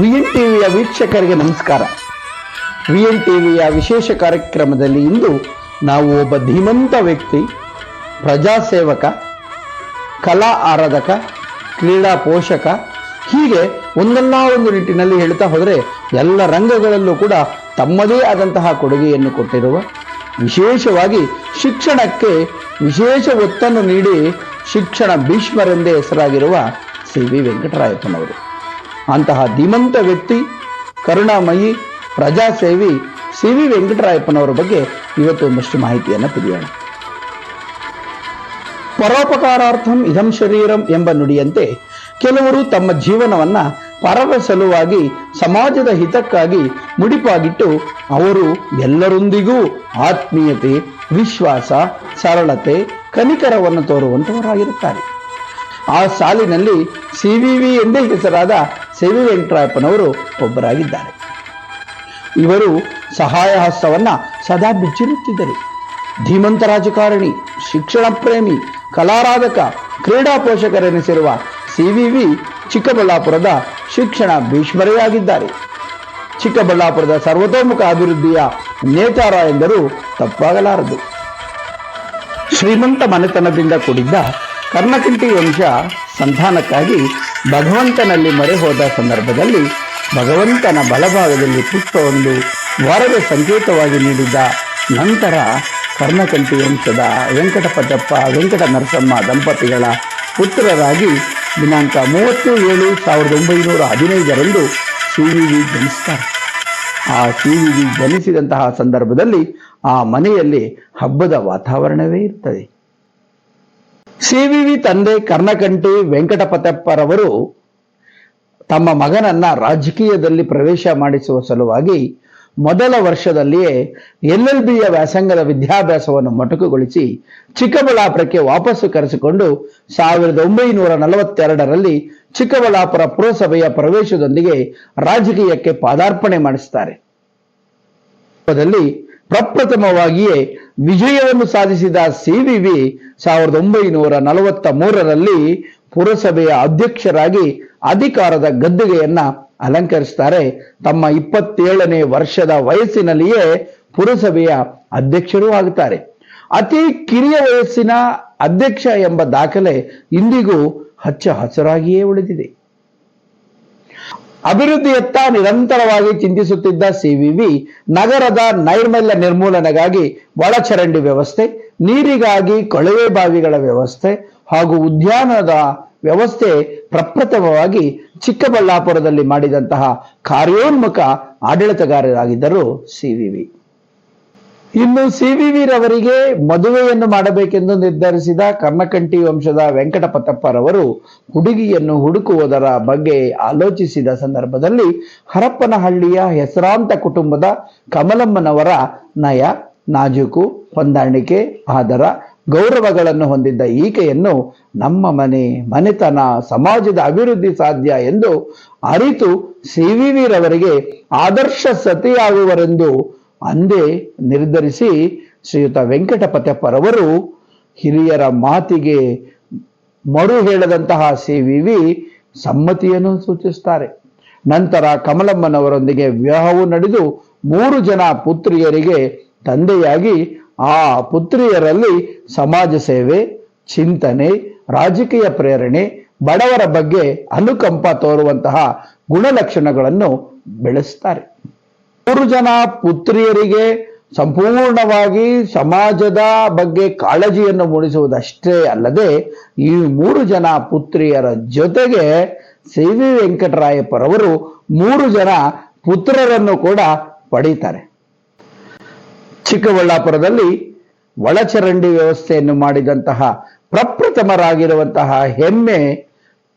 V N ಟಿವಿಯ ವೀಕ್ಷಕರಿಗೆ ನಮಸ್ಕಾರ. ವಿ ಎನ್ ಟಿವಿಯ ವಿಶೇಷ ಕಾರ್ಯಕ್ರಮದಲ್ಲಿ ಇಂದು ನಾವು ಒಬ್ಬ ಧೀಮಂತ ವ್ಯಕ್ತಿ, ಪ್ರಜಾಸೇವಕ, ಕಲಾ ಆರಾಧಕ, ಕ್ರೀಡಾ ಪೋಷಕ, ಹೀಗೆ ಒಂದಲ್ಲ ಒಂದು ನಿಟ್ಟಿನಲ್ಲಿ ಹೇಳ್ತಾ ಹೋದರೆ ಎಲ್ಲ ರಂಗಗಳಲ್ಲೂ ಕೂಡ ತಮ್ಮದೇ ಆದಂತಹ ಕೊಡುಗೆಯನ್ನು ಕೊಟ್ಟಿರುವ, ವಿಶೇಷವಾಗಿ ಶಿಕ್ಷಣಕ್ಕೆ ವಿಶೇಷ ಒತ್ತನ್ನು ನೀಡಿ ಶಿಕ್ಷಣ ಭೀಷ್ಮರೆಂದೇ ಹೆಸರಾಗಿರುವ ಸಿ ವಿ ವೆಂಕಟರಾಯಪ್ಪನವರು. ಅಂತಹ ಧೀಮಂತ ವ್ಯಕ್ತಿ, ಕರುಣಾಮಯಿ, ಪ್ರಜಾಸೇವಿ ಸಿ ವಿ ವೆಂಕಟರಾಯಪ್ಪನವರ ಬಗ್ಗೆ ಇವತ್ತು ಒಂದಷ್ಟು ಮಾಹಿತಿಯನ್ನು ತಿಳಿಯೋಣ. ಪರೋಪಕಾರಾರ್ಥಂ ಇದಂ ಶರೀರಂ ಎಂಬ ನುಡಿಯಂತೆ ಕೆಲವರು ತಮ್ಮ ಜೀವನವನ್ನ ಪರರ ಸಲುವಾಗಿ ಸಮಾಜದ ಹಿತಕ್ಕಾಗಿ ಮುಡಿಪಾಗಿಟ್ಟು ಅವರು ಎಲ್ಲರೊಂದಿಗೂ ಆತ್ಮೀಯತೆ, ವಿಶ್ವಾಸ, ಸರಳತೆ, ಕನಿಕರವನ್ನು ತೋರುವಂತವರಾಗಿರುತ್ತಾರೆ. ಆ ಸಾಲಿನಲ್ಲಿ ಸಿ ವಿ ವಿ ಎಂದೇ ಹೆಸರಾದ ಸಿ ವಿ ವೆಂಕಟರಾಯಪ್ಪನವರು ಒಬ್ಬರಾಗಿದ್ದಾರೆ. ಇವರು ಸಹಾಯ ಹಸ್ತವನ್ನ ಸದಾ ಬಿಚ್ಚಿರುತ್ತಿದ್ದರು. ಧೀಮಂತ ರಾಜಕಾರಣಿ, ಶಿಕ್ಷಣ ಪ್ರೇಮಿ, ಕಲಾರಾಧಕ, ಕ್ರೀಡಾ ಪೋಷಕರೆನಿಸಿರುವ ಸಿ ವಿ ವಿ ಚಿಕ್ಕಬಳ್ಳಾಪುರದ ಶಿಕ್ಷಣ ಭೀಷ್ಮರೆಯಾಗಿದ್ದಾರೆ ಚಿಕ್ಕಬಳ್ಳಾಪುರದ ಸರ್ವತೋಮುಖ ಅಭಿವೃದ್ಧಿಯ ನೇತಾರ ಎಂದರೂ ತಪ್ಪಾಗಲಾರದು. ಶ್ರೀಮಂತ ಮನೆತನದಿಂದ ಕೂಡಿದ್ದ ಕರ್ಣಕಿಂಟಿ ವಂಶ ಸಂಧಾನಕ್ಕಾಗಿ ಭಗವಂತನಲ್ಲಿ ಮೊರೆ ಹೋದ ಸಂದರ್ಭದಲ್ಲಿ ಭಗವಂತನ ಬಲಭಾಗದಲ್ಲಿ ಪುಷ್ಪವೊಂದು ವರದ ಸಂಕೇತವಾಗಿ ನೀಡಿದ ನಂತರ ಕರ್ಣಕಂಠಿ ವಂಶದ ವೆಂಕಟಪಟ್ಟಪ್ಪ ವೆಂಕಟ ನರಸಮ್ಮ ದಂಪತಿಗಳ ಪುತ್ರರಾಗಿ ದಿನಾಂಕ ಮೂವತ್ತು ಏಳು ಸಾವಿರದ ಒಂಬೈನೂರ ಹದಿನೈದರಂದು ಸಿ ವಿ ಜನಿಸ್ತಾರೆ. ಆ ಸಿ ಜನಿಸಿದಂತಹ ಸಂದರ್ಭದಲ್ಲಿ ಆ ಮನೆಯಲ್ಲಿ ಹಬ್ಬದ ವಾತಾವರಣವೇ ಇರ್ತದೆ. ಸಿ ವಿ ವಿ ತಂದೆ ಕರ್ಣಕಂಠಿ ವೆಂಕಟಪತಪ್ಪರವರು ತಮ್ಮ ಮಗನನ್ನ ರಾಜಕೀಯದಲ್ಲಿ ಪ್ರವೇಶ ಮಾಡಿಸುವ ಸಲುವಾಗಿ ಮೊದಲ ವರ್ಷದಲ್ಲಿಯೇ ಎಲ್ ಎಲ್ ಬಿಯ ವ್ಯಾಸಂಗದ ವಿದ್ಯಾಭ್ಯಾಸವನ್ನು ಮೊಟಕುಗೊಳಿಸಿ ಚಿಕ್ಕಬಳ್ಳಾಪುರಕ್ಕೆ ವಾಪಸ್ಸು ಕರೆಸಿಕೊಂಡು ಸಾವಿರದ ಒಂಬೈನೂರ ನಲವತ್ತೆರಡರಲ್ಲಿ ಚಿಕ್ಕಬಳ್ಳಾಪುರ ಪುರಸಭೆಯ ಪ್ರವೇಶದೊಂದಿಗೆ ರಾಜಕೀಯಕ್ಕೆ ಪಾದಾರ್ಪಣೆ ಮಾಡಿಸುತ್ತಾರೆ ಪ್ರಪ್ರಥಮವಾಗಿಯೇ ವಿಜಯವನ್ನು ಸಾಧಿಸಿದ ಸಿವಿವಿ ಸಾವಿರದ ಒಂಬೈನೂರ ನಲವತ್ತ ಮೂರರಲ್ಲಿ ಪುರಸಭೆಯ ಅಧ್ಯಕ್ಷರಾಗಿ ಅಧಿಕಾರದ ಗದ್ದುಗೆಯನ್ನ ಅಲಂಕರಿಸ್ತಾರೆ. ತಮ್ಮ ಇಪ್ಪತ್ತೇಳನೇ ವರ್ಷದ ವಯಸ್ಸಿನಲ್ಲಿಯೇ ಪುರಸಭೆಯ ಅಧ್ಯಕ್ಷರೂ ಆಗುತ್ತಾರೆ ಅತಿ ಕಿರಿಯ ವಯಸ್ಸಿನ ಅಧ್ಯಕ್ಷ ಎಂಬ ದಾಖಲೆ ಇಂದಿಗೂ ಹಚ್ಚ ಹಸಿರಾಗಿಯೇ ಉಳಿದಿದೆ. ಅಭಿವೃದ್ಧಿಯತ್ತ ನಿರಂತರವಾಗಿ ಚಿಂತಿಸುತ್ತಿದ್ದ ಸಿವಿವಿ ನಗರದ ನೈರ್ಮಲ್ಯ ನಿರ್ಮೂಲನೆಗಾಗಿ ಒಳಚರಂಡಿ ವ್ಯವಸ್ಥೆ, ನೀರಿಗಾಗಿ ಕೊಳವೆ ಬಾವಿಗಳ ವ್ಯವಸ್ಥೆ ಹಾಗೂ ಉದ್ಯಾನದ ವ್ಯವಸ್ಥೆ ಪ್ರಪ್ರಥಮವಾಗಿ ಚಿಕ್ಕಬಳ್ಳಾಪುರದಲ್ಲಿ ಮಾಡಿದಂತಹ ಕಾರ್ಯೋನ್ಮುಖ ಆಡಳಿತಗಾರರಾಗಿದ್ದರು ಸಿವಿವಿ ಇನ್ನು ಸಿವಿವಿ ರವರಿಗೆ ಮದುವೆಯನ್ನು ಮಾಡಬೇಕೆಂದು ನಿರ್ಧರಿಸಿದ ಕರ್ಣಕಂಠಿ ವಂಶದ ವೆಂಕಟಪತಪ್ಪರವರು ಹುಡುಗಿಯನ್ನು ಹುಡುಕುವುದರ ಬಗ್ಗೆ ಆಲೋಚಿಸಿದ ಸಂದರ್ಭದಲ್ಲಿ ಹರಪ್ಪನಹಳ್ಳಿಯ ಹೆಸರಾಂತ ಕುಟುಂಬದ ಕಮಲಮ್ಮನವರ ನಯ, ನಾಜೂಕು, ಹೊಂದಾಣಿಕೆ, ಆದರ, ಗೌರವಗಳನ್ನು ಹೊಂದಿದ್ದ ಈಕೆಯನ್ನು ನಮ್ಮ ಮನೆ, ಮನೆತನ, ಸಮಾಜದ ಅಭಿವೃದ್ಧಿ ಸಾಧ್ಯ ಎಂದು ಅರಿತು ಸಿ ವಿ ವಿರವರಿಗೆ ಆದರ್ಶ ಸತಿಯಾಗುವರೆಂದು ಅಂದೇ ನಿರ್ಧರಿಸಿ ಶ್ರೀಯುತ ವೆಂಕಟಪತಪ್ಪರವರು ಹಿರಿಯರ ಮಾತಿಗೆ ಮರು ಹೇಳದಂತಹ ಸಿ ವಿ ಸಮ್ಮತಿಯನ್ನು ಸೂಚಿಸುತ್ತಾರೆ. ನಂತರ ಕಮಲಮ್ಮನವರೊಂದಿಗೆ ವಿವಾಹವು ನಡೆದು ಮೂರು ಜನ ಪುತ್ರಿಯರಿಗೆ ತಂದೆಯಾಗಿ ಆ ಪುತ್ರಿಯರಲ್ಲಿ ಸಮಾಜ ಸೇವೆ, ಚಿಂತನೆ, ರಾಜಕೀಯ ಪ್ರೇರಣೆ, ಬಡವರ ಬಗ್ಗೆ ಅನುಕಂಪ ತೋರುವಂತಹ ಗುಣಲಕ್ಷಣಗಳನ್ನು ಬೆಳೆಸ್ತಾರೆ. ಮೂರು ಜನ ಪುತ್ರಿಯರಿಗೆ ಸಂಪೂರ್ಣವಾಗಿ ಸಮಾಜದ ಬಗ್ಗೆ ಕಾಳಜಿಯನ್ನು ಮೂಡಿಸುವುದಷ್ಟೇ ಅಲ್ಲದೆ, ಈ ಮೂರು ಜನ ಪುತ್ರಿಯರ ಜೊತೆಗೆ ಸಿ ವಿ ವೆಂಕಟರಾಯಪ್ಪರವರು ಮೂರು ಜನ ಪುತ್ರರನ್ನು ಕೂಡ ಪಡೀತಾರೆ. ಚಿಕ್ಕಬಳ್ಳಾಪುರದಲ್ಲಿ ಒಳಚರಂಡಿ ವ್ಯವಸ್ಥೆಯನ್ನು ಮಾಡಿದಂತಹ ಪ್ರಪ್ರಥಮರಾಗಿರುವಂತಹ ಹೆಮ್ಮೆ,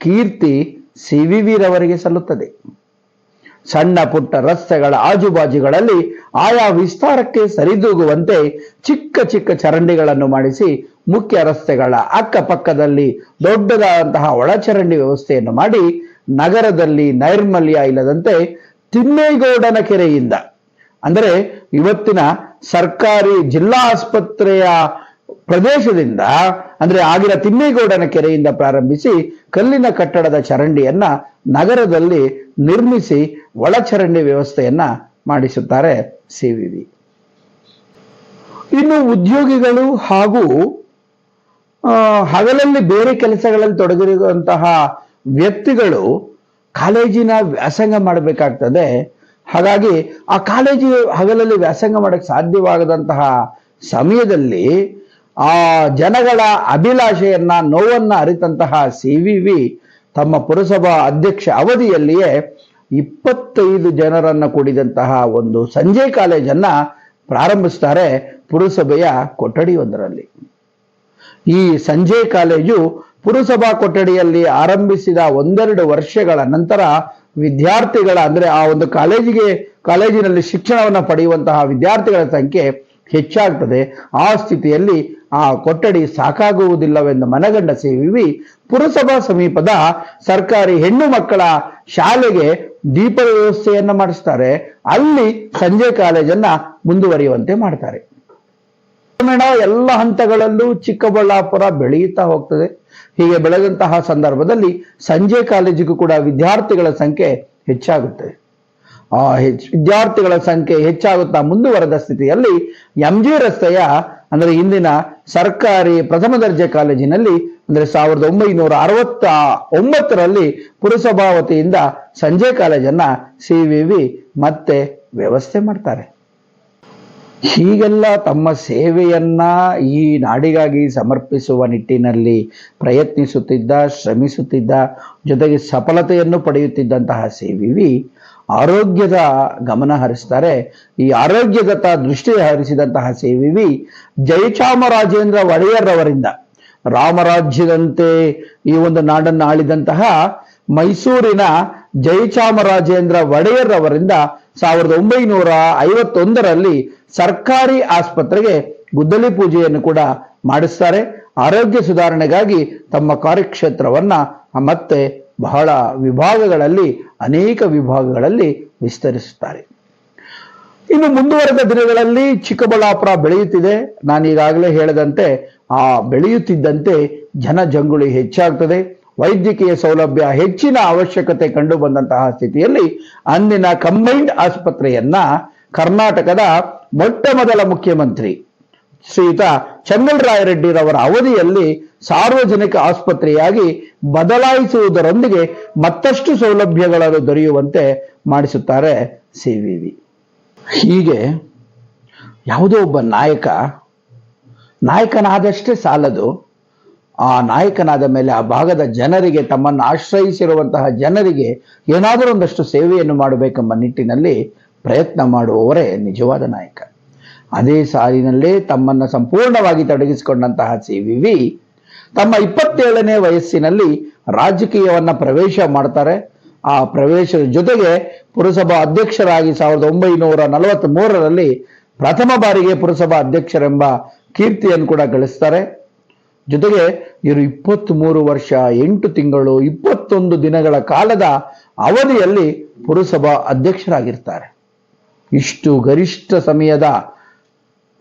ಕೀರ್ತಿ ಸಿ ವಿ ಸಲ್ಲುತ್ತದೆ. ಸಣ್ಣ ಪುಟ್ಟ ರಸ್ತೆಗಳ ಆಜುಬಾಜುಗಳಲ್ಲಿ ಆಯಾ ವಿಸ್ತಾರಕ್ಕೆ ಸರಿದೂಗುವಂತೆ ಚಿಕ್ಕ ಚಿಕ್ಕ ಚರಂಡಿಗಳನ್ನು ಮಾಡಿಸಿ ಮುಖ್ಯ ರಸ್ತೆಗಳ ಅಕ್ಕಪಕ್ಕದಲ್ಲಿ ದೊಡ್ಡದಾದಂತಹ ಒಳಚರಂಡಿ ವ್ಯವಸ್ಥೆಯನ್ನು ಮಾಡಿ ನಗರದಲ್ಲಿ ನೈರ್ಮಲ್ಯ ಇಲ್ಲದಂತೆ ತಿಮ್ಮೇಗೌಡನ ಕೆರೆಯಿಂದ, ಅಂದರೆ ಇವತ್ತಿನ ಸರ್ಕಾರಿ ಜಿಲ್ಲಾ ಆಸ್ಪತ್ರೆಯ ಪ್ರದೇಶದಿಂದ ಅಂದ್ರೆ ಆಗಿನ ತಿಮ್ಮೇಗೌಡನ ಕೆರೆಯಿಂದ ಪ್ರಾರಂಭಿಸಿ ಕಲ್ಲಿನ ಕಟ್ಟಡದ ಚರಂಡಿಯನ್ನ ನಗರದಲ್ಲಿ ನಿರ್ಮಿಸಿ ಒಳಚರಂಡಿ ವ್ಯವಸ್ಥೆಯನ್ನ ಮಾಡಿಸುತ್ತಾರೆ ಸಿವಿವಿ ಇನ್ನು ಉದ್ಯೋಗಿಗಳು ಹಾಗೂ ಹಗಲಲ್ಲಿ ಬೇರೆ ಕೆಲಸಗಳಲ್ಲಿ ತೊಡಗಿರುವಂತಹ ವ್ಯಕ್ತಿಗಳು ಕಾಲೇಜಿನ ವ್ಯಾಸಂಗ ಮಾಡಬೇಕಾಗ್ತದೆ. ಹಾಗಾಗಿ ಆ ಕಾಲೇಜು ಹಗಲಲ್ಲಿ ವ್ಯಾಸಂಗ ಮಾಡಕ್ಕೆ ಸಾಧ್ಯವಾಗದಂತಹ ಸಮಯದಲ್ಲಿ ಆ ಜನಗಳ ಅಭಿಲಾಷೆಯನ್ನ, ನೋವನ್ನ ಅರಿತಂತಹ ಸಿ ವಿ ತಮ್ಮ ಪುರಸಭಾ ಅಧ್ಯಕ್ಷ ಅವಧಿಯಲ್ಲಿಯೇ ಇಪ್ಪತ್ತೈದು ಜನರನ್ನು ಕೂಡಿದಂತಹ ಒಂದು ಸಂಜೆ ಕಾಲೇಜನ್ನ ಪ್ರಾರಂಭಿಸ್ತಾರೆ ಪುರಸಭೆಯ ಕೊಠಡಿಯೊಂದರಲ್ಲಿ. ಈ ಸಂಜೆ ಕಾಲೇಜು ಪುರಸಭಾ ಕೊಠಡಿಯಲ್ಲಿ ಆರಂಭಿಸಿದ ಒಂದೆರಡು ವರ್ಷಗಳ ನಂತರ ವಿದ್ಯಾರ್ಥಿಗಳ, ಅಂದ್ರೆ ಆ ಒಂದು ಕಾಲೇಜಿಗೆ, ಕಾಲೇಜಿನಲ್ಲಿ ಶಿಕ್ಷಣವನ್ನು ಪಡೆಯುವಂತಹ ವಿದ್ಯಾರ್ಥಿಗಳ ಸಂಖ್ಯೆ ಹೆಚ್ಚಾಗ್ತದೆ. ಆ ಸ್ಥಿತಿಯಲ್ಲಿ ಆ ಕೊಠಡಿ ಸಾಕಾಗುವುದಿಲ್ಲವೆಂದು ಮನಗಂಡ ಸೇವಿವಿ ಪುರಸಭಾ ಸಮೀಪದ ಸರ್ಕಾರಿ ಹೆಣ್ಣು ಮಕ್ಕಳ ಶಾಲೆಗೆ ದೀಪ ವ್ಯವಸ್ಥೆಯನ್ನ ಮಾಡಿಸ್ತಾರೆ. ಅಲ್ಲಿ ಸಂಜೆ ಕಾಲೇಜನ್ನ ಮುಂದುವರಿಯುವಂತೆ ಮಾಡ್ತಾರೆ. ಕ್ರಮೇಣ ಎಲ್ಲ ಹಂತಗಳಲ್ಲೂ ಚಿಕ್ಕಬಳ್ಳಾಪುರ ಬೆಳೆಯುತ್ತಾ ಹೋಗ್ತದೆ. ಹೀಗೆ ಬೆಳೆದಂತಹ ಸಂದರ್ಭದಲ್ಲಿ ಸಂಜೆ ಕಾಲೇಜಿಗೂ ಕೂಡ ವಿದ್ಯಾರ್ಥಿಗಳ ಸಂಖ್ಯೆ ಹೆಚ್ಚಾಗುತ್ತದೆ ಆ ಹೆಚ್, ವಿದ್ಯಾರ್ಥಿಗಳ ಸಂಖ್ಯೆ ಹೆಚ್ಚಾಗುತ್ತಾ ಮುಂದುವರೆದ ಸ್ಥಿತಿಯಲ್ಲಿ ಎಂ ಜಿ ರಸ್ತೆಯ ಅಂದ್ರೆ ಇಂದಿನ ಸರ್ಕಾರಿ ಪ್ರಥಮ ದರ್ಜೆ ಕಾಲೇಜಿನಲ್ಲಿ ಅಂದ್ರೆ ಸಾವಿರದ ಒಂಬೈನೂರ ಅರವತ್ತ ಒಂಬತ್ತರಲ್ಲಿ ಪುರಸಭಾ ವತಿಯಿಂದ ಸಂಜೆ ಕಾಲೇಜನ್ನ ಸಿ ವಿ ವಿ ಮತ್ತೆ ವ್ಯವಸ್ಥೆ ಮಾಡ್ತಾರೆ. ಹೀಗೆಲ್ಲ ತಮ್ಮ ಸೇವೆಯನ್ನ ಈ ನಾಡಿಗಾಗಿ ಸಮರ್ಪಿಸುವ ನಿಟ್ಟಿನಲ್ಲಿ ಪ್ರಯತ್ನಿಸುತ್ತಿದ್ದ, ಶ್ರಮಿಸುತ್ತಿದ್ದ, ಜೊತೆಗೆ ಸಫಲತೆಯನ್ನು ಪಡೆಯುತ್ತಿದ್ದಂತಹ ಸೇವಿವಿ ಆರೋಗ್ಯದ ಗಮನ ಹರಿಸ್ತಾರೆ. ಈ ಆರೋಗ್ಯದತ್ತ ದೃಷ್ಟಿ ಹರಿಸಿದಂತಹ ಸೇವಿವಿ ಜಯಚಾಮರಾಜೇಂದ್ರ ಒಡೆಯರ್ ಅವರಿಂದ ರಾಮರಾಜ್ಯದಂತೆ ಈ ಒಂದು ನಾಡನ್ನು ಆಳಿದಂತಹ ಮೈಸೂರಿನ ಜಯಚಾಮರಾಜೇಂದ್ರ ಒಡೆಯರ್ ಅವರಿಂದ ಸಾವಿರದ ಒಂಬೈನೂರ ಐವತ್ತೊಂದರಲ್ಲಿ ಸರ್ಕಾರಿ ಆಸ್ಪತ್ರೆಗೆ ಗುದ್ದಲಿ ಪೂಜೆಯನ್ನು ಕೂಡ ಮಾಡಿಸ್ತಾರೆ. ಆರೋಗ್ಯ ಸುಧಾರಣೆಗಾಗಿ ತಮ್ಮ ಕಾರ್ಯಕ್ಷೇತ್ರವನ್ನ ಮತ್ತೆ ಬಹಳ ವಿಭಾಗಗಳಲ್ಲಿ, ಅನೇಕ ವಿಭಾಗಗಳಲ್ಲಿ ವಿಸ್ತರಿಸುತ್ತಾರೆ. ಇನ್ನು ಮುಂದುವರೆದ ದಿನಗಳಲ್ಲಿ ಚಿಕ್ಕಬಳ್ಳಾಪುರ ಬೆಳೆಯುತ್ತಿದೆ. ನಾನು ಈಗಾಗಲೇ ಹೇಳಿದಂತೆ, ಆ ಬೆಳೆಯುತ್ತಿದ್ದಂತೆ ಜನಜಂಗುಳಿ ಹೆಚ್ಚಾಗ್ತದೆ. ವೈದ್ಯಕೀಯ ಸೌಲಭ್ಯ ಹೆಚ್ಚಿನ ಅವಶ್ಯಕತೆ ಕಂಡು ಬಂದಂತಹ ಸ್ಥಿತಿಯಲ್ಲಿ ಅಂದಿನ ಕಂಬೈನ್ಡ್ ಆಸ್ಪತ್ರೆಯನ್ನ ಕರ್ನಾಟಕದ ಮೊಟ್ಟ ಮೊದಲ ಮುಖ್ಯಮಂತ್ರಿ ಶ್ರೀಯುತ ಚಂಗಲರಾಯರೆಡ್ಡಿರವರ ಅವಧಿಯಲ್ಲಿ ಸಾರ್ವಜನಿಕ ಆಸ್ಪತ್ರೆಯಾಗಿ ಬದಲಾಯಿಸುವುದರೊಂದಿಗೆ ಮತ್ತಷ್ಟು ಸೌಲಭ್ಯಗಳನ್ನು ದೊರೆಯುವಂತೆ ಮಾಡಿಸುತ್ತಾರೆ ಸಿವಿವಿ ಹೀಗೆ ಯಾವುದೋ ಒಬ್ಬ ನಾಯಕ, ನಾಯಕನಾದಷ್ಟೇ ಸಾಲದು. ಆ ನಾಯಕನಾದ ಮೇಲೆ ಆ ಭಾಗದ ಜನರಿಗೆ ತಮ್ಮನ್ನು ಆಶ್ರಯಿಸಿರುವಂತಹ ಜನರಿಗೆ ಏನಾದರೂ ಒಂದಷ್ಟು ಸೇವೆಯನ್ನು ಮಾಡಬೇಕೆಂಬ ನಿಟ್ಟಿನಲ್ಲಿ ಪ್ರಯತ್ನ ಮಾಡುವವರೇ ನಿಜವಾದ ನಾಯಕ. ಅದೇ ಸಾಲಿನಲ್ಲೇ ತಮ್ಮನ್ನು ಸಂಪೂರ್ಣವಾಗಿ ತೊಡಗಿಸಿಕೊಂಡಂತಹ ಸಿ ವಿ ವಿ ತಮ್ಮ ಇಪ್ಪತ್ತೇಳನೇ ವಯಸ್ಸಿನಲ್ಲಿ ರಾಜಕೀಯವನ್ನು ಪ್ರವೇಶ ಮಾಡ್ತಾರೆ. ಆ ಪ್ರವೇಶದ ಜೊತೆಗೆ ಪುರಸಭಾ ಅಧ್ಯಕ್ಷರಾಗಿ ಸಾವಿರದ ಒಂಬೈನೂರ ನಲವತ್ತ್ ಮೂರರಲ್ಲಿ ಪ್ರಥಮ ಬಾರಿಗೆ ಪುರಸಭಾ ಅಧ್ಯಕ್ಷರೆಂಬ ಕೀರ್ತಿಯನ್ನು ಕೂಡ ಗಳಿಸ್ತಾರೆ. ಜೊತೆಗೆ ಇವರು ಇಪ್ಪತ್ತ್ ಮೂರು ವರ್ಷ, ಎಂಟು ತಿಂಗಳು, ಇಪ್ಪತ್ತೊಂದು ದಿನಗಳ ಕಾಲದ ಅವಧಿಯಲ್ಲಿ ಪುರಸಭಾ ಅಧ್ಯಕ್ಷರಾಗಿರ್ತಾರೆ. ಇಷ್ಟು ಗರಿಷ್ಠ ಸಮಯದ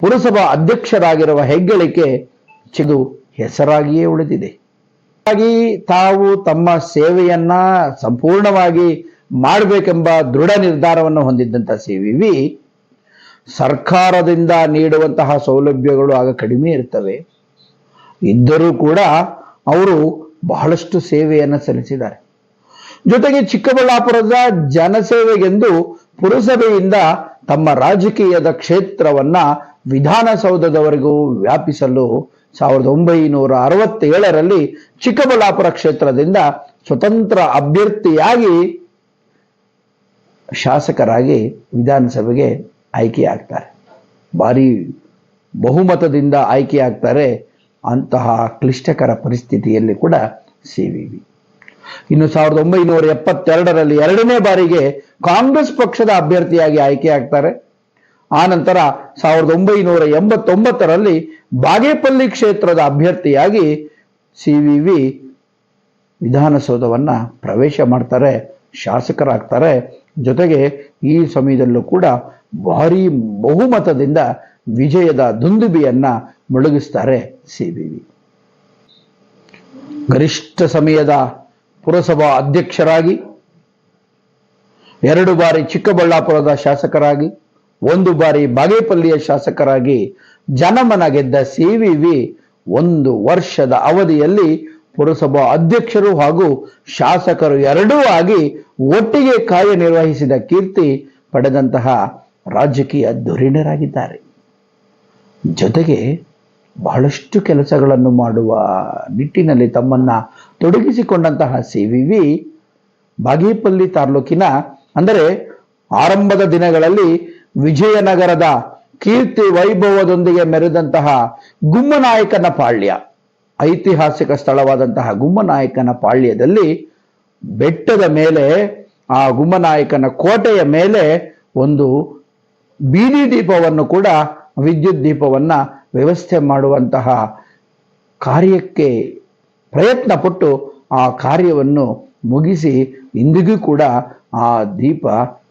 ಪುರಸಭಾ ಅಧ್ಯಕ್ಷರಾಗಿರುವ ಹೆಗ್ಗಳಿಕೆ ಚಿದು ಹೆಸರಾಗಿಯೇ ಉಳಿದಿದೆ. ಹಾಗಾಗಿ ತಾವು ತಮ್ಮ ಸೇವೆಯನ್ನ ಸಂಪೂರ್ಣವಾಗಿ ಮಾಡಬೇಕೆಂಬ ದೃಢ ನಿರ್ಧಾರವನ್ನು ಹೊಂದಿದ್ದಂಥ ಸಿ ವಿ ಸರ್ಕಾರದಿಂದ ನೀಡುವಂತಹ ಸೌಲಭ್ಯಗಳು ಆಗ ಕಡಿಮೆ ಇರ್ತವೆ. ಇದ್ದರೂ ಕೂಡ ಅವರು ಬಹಳಷ್ಟು ಸೇವೆಯನ್ನು ಸಲ್ಲಿಸಿದ್ದಾರೆ. ಜೊತೆಗೆ ಚಿಕ್ಕಬಳ್ಳಾಪುರದ ಜನಸೇವೆಗೆಂದು ಪುರಸಭೆಯಿಂದ ತಮ್ಮ ರಾಜಕೀಯದ ಕ್ಷೇತ್ರವನ್ನ ವಿಧಾನಸೌಧದವರೆಗೂ ವ್ಯಾಪಿಸಲು ಸಾವಿರದ ಒಂಬೈನೂರ ಅರವತ್ತೇಳರಲ್ಲಿ ಚಿಕ್ಕಬಳ್ಳಾಪುರ ಕ್ಷೇತ್ರದಿಂದ ಸ್ವತಂತ್ರ ಅಭ್ಯರ್ಥಿಯಾಗಿ ಶಾಸಕರಾಗಿ ವಿಧಾನಸಭೆಗೆ ಆಯ್ಕೆಯಾಗ್ತಾರೆ. ಭಾರಿ ಬಹುಮತದಿಂದ ಆಯ್ಕೆಯಾಗ್ತಾರೆ ಅಂತಹ ಕ್ಲಿಷ್ಟಕರ ಪರಿಸ್ಥಿತಿಯಲ್ಲಿ ಕೂಡ ಸಿ ವಿ ಇನ್ನು ಸಾವಿರದ ಒಂಬೈನೂರ ಎಪ್ಪತ್ತೆರಡರಲ್ಲಿ ಎರಡನೇ ಬಾರಿಗೆ ಕಾಂಗ್ರೆಸ್ ಪಕ್ಷದ ಅಭ್ಯರ್ಥಿಯಾಗಿ ಆಯ್ಕೆಯಾಗ್ತಾರೆ. ಆ ನಂತರ ಸಾವಿರದ ಒಂಬೈನೂರ ಎಂಬತ್ತೊಂಬತ್ತರಲ್ಲಿ ಬಾಗೇಪಲ್ಲಿ ಕ್ಷೇತ್ರದ ಅಭ್ಯರ್ಥಿಯಾಗಿ ಸಿ ವಿ ವಿ ವಿಧಾನಸೌಧವನ್ನ ಪ್ರವೇಶ ಮಾಡ್ತಾರೆ, ಶಾಸಕರಾಗ್ತಾರೆ. ಜೊತೆಗೆ ಈ ಸಮಯದಲ್ಲೂ ಕೂಡ ಭಾರಿ ಬಹುಮತದಿಂದ ವಿಜಯದ ದುಂದುಬಿಯನ್ನ ಮುಳುಗಿಸ್ತಾರೆ ಸಿ ಗರಿಷ್ಠ ಸಮಯದ ಪುರಸಭಾ ಅಧ್ಯಕ್ಷರಾಗಿ, ಎರಡು ಬಾರಿ ಚಿಕ್ಕಬಳ್ಳಾಪುರದ ಶಾಸಕರಾಗಿ ಒಂದು ಬಾರಿ ಬಾಗೇಪಲ್ಲಿಯ ಶಾಸಕರಾಗಿ ಜನಮನ ಗೆದ್ದ ಸಿ ವಿ ಒಂದು ವರ್ಷದ ಅವಧಿಯಲ್ಲಿ ಪುರಸಭಾ ಅಧ್ಯಕ್ಷರು ಹಾಗೂ ಶಾಸಕರು ಎರಡೂ ಆಗಿ ಒಟ್ಟಿಗೆ ಕಾರ್ಯನಿರ್ವಹಿಸಿದ ಕೀರ್ತಿ ಪಡೆದಂತಹ ರಾಜಕೀಯ ಧುರೀಣರಾಗಿದ್ದಾರೆ. ಜೊತೆಗೆ ಬಹಳಷ್ಟು ಕೆಲಸಗಳನ್ನು ಮಾಡುವ ನಿಟ್ಟಿನಲ್ಲಿ ತಮ್ಮನ್ನ ತೊಡಗಿಸಿಕೊಂಡಂತಹ ಸಿ ವಿ ಬಾಗೇಪಲ್ಲಿ ತಾಲೂಕಿನ, ಅಂದರೆ ಆರಂಭದ ದಿನಗಳಲ್ಲಿ ವಿಜಯನಗರದ ಕೀರ್ತಿ ವೈಭವದೊಂದಿಗೆ ಮೆರೆದಂತಹ ಗುಮ್ಮನಾಯಕನ ಪಾಳ್ಯ. ಐತಿಹಾಸಿಕ ಸ್ಥಳವಾದಂತಹ ಗುಮ್ಮನಾಯಕನ ಪಾಳ್ಯದಲ್ಲಿ ಬೆಟ್ಟದ ಮೇಲೆ, ಆ ಗುಮ್ಮನಾಯಕನ ಕೋಟೆಯ ಮೇಲೆ ಒಂದು ಬೀದಿ ದೀಪವನ್ನು ಕೂಡ, ವಿದ್ಯುತ್ ದೀಪವನ್ನು ವ್ಯವಸ್ಥೆ ಮಾಡುವಂತಹ ಕಾರ್ಯಕ್ಕೆ ಪ್ರಯತ್ನ ಪಟ್ಟು ಆ ಕಾರ್ಯವನ್ನು ಮುಗಿಸಿ ಇಂದಿಗೂ ಕೂಡ ಆ ದೀಪ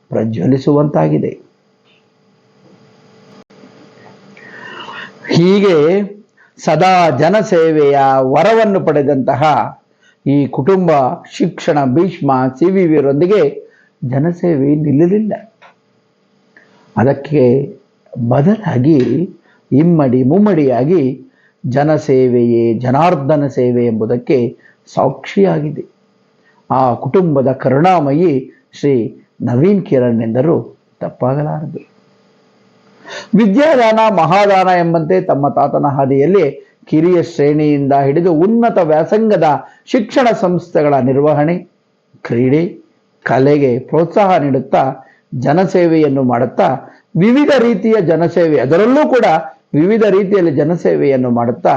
ಪ್ರಜ್ವಲಿಸುವಂತಾಗಿದೆ. ಹೀಗೆ ಸದಾ ಜನಸೇವೆಯ ವರವನ್ನು ಪಡೆದಂತಹ ಈ ಕುಟುಂಬ ಶಿಕ್ಷಣ ಭೀಷ್ಮ ಸಿ ವಿರೊಂದಿಗೆ ಜನಸೇವೆ ನಿಲ್ಲಲಿಲ್ಲ. ಅದಕ್ಕೆ ಬದಲಾಗಿ ಇಮ್ಮಡಿ ಮುಮ್ಮಡಿಯಾಗಿ ಜನಸೇವೆಯೇ ಜನಾರ್ದನ ಸೇವೆ ಎಂಬುದಕ್ಕೆ ಸಾಕ್ಷಿಯಾಗಿದೆ. ಆ ಕುಟುಂಬದ ಕರುಣಾಮಯಿ ಶ್ರೀ ನವೀನ್ ಕಿರಣ್ ಎಂದರು ತಪ್ಪಾಗಲಾರದು. ವಿದ್ಯಾದಾನ, ಮಹಾದಾನ ಎಂಬಂತೆ ತಮ್ಮ ತಾತನ ಹಾದಿಯಲ್ಲಿ ಕಿರಿಯ ಶ್ರೇಣಿಯಿಂದ ಹಿಡಿದು ಉನ್ನತ ವ್ಯಾಸಂಗದ ಶಿಕ್ಷಣ ಸಂಸ್ಥೆಗಳ ನಿರ್ವಹಣೆ, ಕ್ರೀಡೆ, ಕಲೆಗೆ ಪ್ರೋತ್ಸಾಹ ನೀಡುತ್ತಾ ಜನಸೇವೆಯನ್ನು ಮಾಡುತ್ತಾ ವಿವಿಧ ರೀತಿಯ ಜನಸೇವೆ, ಅದರಲ್ಲೂ ಕೂಡ ವಿವಿಧ ರೀತಿಯಲ್ಲಿ ಜನಸೇವೆಯನ್ನು ಮಾಡುತ್ತಾ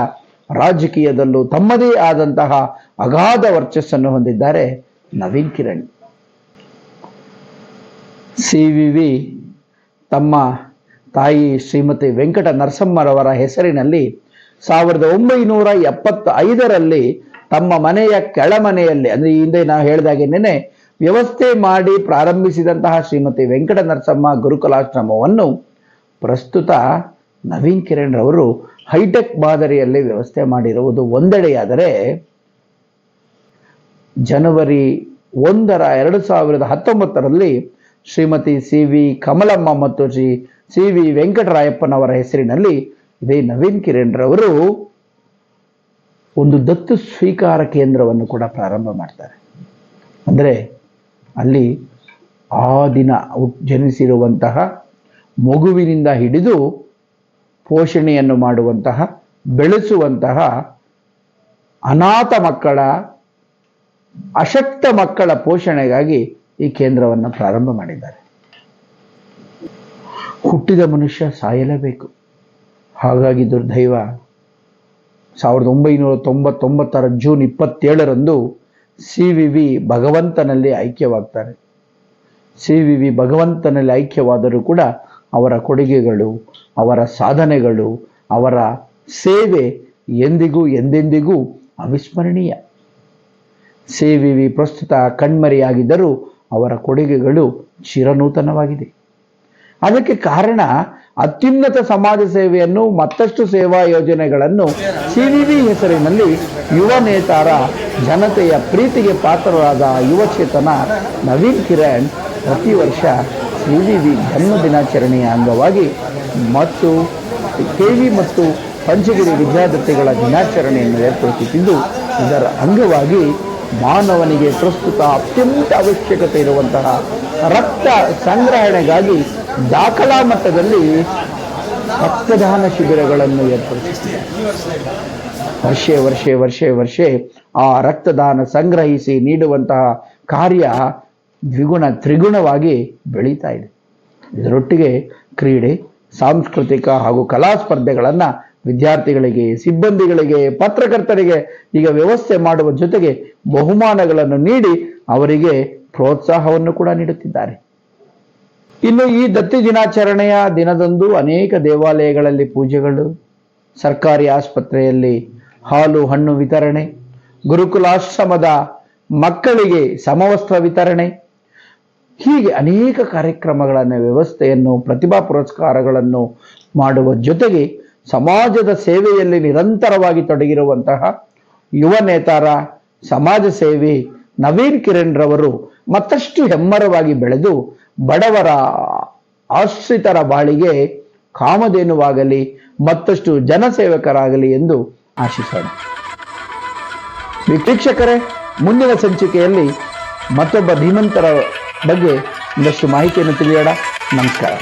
ರಾಜಕೀಯದಲ್ಲೂ ತಮ್ಮದೇ ಆದಂತಹ ಅಗಾಧ ವರ್ಚಸ್ಸನ್ನು ಹೊಂದಿದ್ದಾರೆ ನವೀನ್ ಕಿರಣ್. ಸಿ ವಿ ತಮ್ಮ ತಾಯಿ ಶ್ರೀಮತಿ ವೆಂಕಟ ನರಸಮ್ಮರವರ ಹೆಸರಿನಲ್ಲಿ ಸಾವಿರದ ಒಂಬೈನೂರ ಎಪ್ಪತ್ತ ಐದರಲ್ಲಿ ತಮ್ಮ ಮನೆಯ ಕೆಳಮನೆಯಲ್ಲಿ, ಅಂದ್ರೆ ಈ ಹಿಂದೆ ನಾವು ಹೇಳಿದಾಗೇನೆ ವ್ಯವಸ್ಥೆ ಮಾಡಿ ಪ್ರಾರಂಭಿಸಿದಂತಹ ಶ್ರೀಮತಿ ವೆಂಕಟ ನರಸಮ್ಮ ಗುರುಕುಲಾಶ್ರಮವನ್ನು ಪ್ರಸ್ತುತ ನವೀನ್ ಕಿರಣ್ ರವರು ಹೈಟೆಕ್ ಮಾದರಿಯಲ್ಲಿ ವ್ಯವಸ್ಥೆ ಮಾಡಿರುವುದು ಒಂದೆಡೆಯಾದರೆ ಜನವರಿ ಒಂದರ ಎರಡು ಸಾವಿರದ ಹತ್ತೊಂಬತ್ತರಲ್ಲಿ ಶ್ರೀಮತಿ ಸಿ ವಿ ಕಮಲಮ್ಮ ಮತ್ತು ಶ್ರೀ ಸಿ ವಿ ವೆಂಕಟರಾಯಪ್ಪನವರ ಹೆಸರಿನಲ್ಲಿ ಇದೇ ನವೀನ್ ಕಿರಣ್ ರವರು ಒಂದು ದತ್ತು ಸ್ವೀಕಾರ ಕೇಂದ್ರವನ್ನು ಕೂಡ ಪ್ರಾರಂಭ ಮಾಡ್ತಾರೆ. ಅಂದರೆ ಅಲ್ಲಿ ಆ ದಿನ ಜನಿಸಿರುವಂತಹ ಮಗುವಿನಿಂದ ಹಿಡಿದು ಪೋಷಣೆಯನ್ನು ಮಾಡುವಂತಹ, ಬೆಳೆಸುವಂತಹ ಅನಾಥ ಮಕ್ಕಳ, ಅಶಕ್ತ ಮಕ್ಕಳ ಪೋಷಣೆಗಾಗಿ ಈ ಕೇಂದ್ರವನ್ನು ಪ್ರಾರಂಭ ಮಾಡಿದ್ದಾರೆ. ಹುಟ್ಟಿದ ಮನುಷ್ಯ ಸಾಯಲೇಬೇಕು. ಹಾಗಾಗಿ ದುರ್ದೈವ, ಸಾವಿರದ ಒಂಬೈನೂರ ತೊಂಬತ್ತೊಂಬತ್ತರ ಜೂನ್ ಇಪ್ಪತ್ತೇಳರಂದು ಸಿ ವಿ ವಿ ಭಗವಂತನಲ್ಲಿ ಐಕ್ಯವಾಗ್ತಾರೆ. ಸಿ ವಿ ವಿ ಭಗವಂತನಲ್ಲಿ ಐಕ್ಯವಾದರೂ ಕೂಡ ಅವರ ಕೊಡುಗೆಗಳು, ಅವರ ಸಾಧನೆಗಳು, ಅವರ ಸೇವೆ ಎಂದಿಗೂ ಎಂದೆಂದಿಗೂ ಅವಿಸ್ಮರಣೀಯ. ಸಿ ವಿ ವಿ ಪ್ರಸ್ತುತ ಕಣ್ಮರೆಯಾಗಿದ್ದರೂ ಅವರ ಕೊಡುಗೆಗಳು ಚಿರನೂತನವಾಗಿದೆ. ಅದಕ್ಕೆ ಕಾರಣ ಅತ್ಯುನ್ನತ ಸಮಾಜ ಸೇವೆಯನ್ನು ಮತ್ತಷ್ಟು ಸೇವಾ ಯೋಜನೆಗಳನ್ನು ಸಿವಿವಿ ಹೆಸರಿನಲ್ಲಿ ಯುವ ನೇತಾರ ಜನತೆಯ ಪ್ರೀತಿಗೆ ಪಾತ್ರರಾದ ಯುವ ಚೇತನ ನವೀನ್ ಕಿರಣ್ ಪ್ರತಿ ವರ್ಷ ಸಿವಿವಿ ಜನ್ಮ ದಿನಾಚರಣೆಯ ಅಂಗವಾಗಿ ಮತ್ತು ಕೆವಿ ಮತ್ತು ಪಂಚಗಿರಿ ವಿದ್ಯಾರ್ಥಿಗಳ ದಿನಾಚರಣೆಯನ್ನು ಏರ್ಪಡಿಸುತ್ತಿದ್ದು ಇದರ ಅಂಗವಾಗಿ ಮಾನವನಿಗೆ ಪ್ರಸ್ತುತ ಅತ್ಯಂತ ಅವಶ್ಯಕತೆ ಇರುವಂತಹ ರಕ್ತ ಸಂಗ್ರಹಣೆಗಾಗಿ ದಾಖಲಾ ಮಟ್ಟದಲ್ಲಿ ರಕ್ತದಾನ ಶಿಬಿರಗಳನ್ನು ಏರ್ಪಡಿಸುತ್ತಿದೆ ವರ್ಷೆ ವರ್ಷೆ ವರ್ಷೆ ವರ್ಷೆ ಆ ರಕ್ತದಾನ ಸಂಗ್ರಹಿಸಿ ನೀಡುವಂತಹ ಕಾರ್ಯ ದ್ವಿಗುಣ, ತ್ರಿಗುಣವಾಗಿ ಬೆಳೀತಾ ಇದೆ. ಇದರೊಟ್ಟಿಗೆ ಕ್ರೀಡೆ, ಸಾಂಸ್ಕೃತಿಕ ಹಾಗೂ ಕಲಾ ಸ್ಪರ್ಧೆಗಳನ್ನು ವಿದ್ಯಾರ್ಥಿಗಳಿಗೆ, ಸಿಬ್ಬಂದಿಗಳಿಗೆ, ಪತ್ರಕರ್ತರಿಗೆ ಈಗ ವ್ಯವಸ್ಥೆ ಮಾಡುವ ಜೊತೆಗೆ ಬಹುಮಾನಗಳನ್ನು ನೀಡಿ ಅವರಿಗೆ ಪ್ರೋತ್ಸಾಹವನ್ನು ಕೂಡ ನೀಡುತ್ತಿದ್ದಾರೆ. ಇನ್ನು ಈ ದತ್ತಿ ದಿನಾಚರಣೆಯ ದಿನದಂದು ಅನೇಕ ದೇವಾಲಯಗಳಲ್ಲಿ ಪೂಜೆಗಳು, ಸರ್ಕಾರಿ ಆಸ್ಪತ್ರೆಯಲ್ಲಿ ಹಾಲು ಹಣ್ಣು ವಿತರಣೆ, ಗುರುಕುಲಾಶ್ರಮದ ಮಕ್ಕಳಿಗೆ ಸಮವಸ್ತ್ರ ವಿತರಣೆ, ಹೀಗೆ ಅನೇಕ ಕಾರ್ಯಕ್ರಮಗಳನ್ನು ವ್ಯವಸ್ಥೆಯನ್ನು, ಪ್ರತಿಭಾ ಪುರಸ್ಕಾರಗಳನ್ನು ಮಾಡುವ ಜೊತೆಗೆ ಸಮಾಜದ ಸೇವೆಯಲ್ಲಿ ನಿರಂತರವಾಗಿ ತೊಡಗಿರುವಂತಹ ಯುವ ನೇತಾರ, ಸಮಾಜ ಸೇವಿ ನವೀನ್ ಕಿರಣ್ ರವರು ಮತ್ತಷ್ಟು ಹೆಮ್ಮರವಾಗಿ ಬೆಳೆದು ಬಡವರ ಆಶ್ರಿತರ ಬಾಳಿಗೆ ಕಾಮಧೇನುವಾಗಲಿ, ಮತ್ತಷ್ಟು ಜನಸೇವಕರಾಗಲಿ ಎಂದು ಆಶಿಸೋಣ. ವೀಕ್ಷಕರೇ, ಮುಂದಿನ ಸಂಚಿಕೆಯಲ್ಲಿ ಮತ್ತೊಬ್ಬ ಧೀಮಂತರ ಬಗ್ಗೆ ಒಂದಷ್ಟು ಮಾಹಿತಿಯನ್ನು ತಿಳಿಯೋಣ. ನಮಸ್ಕಾರ.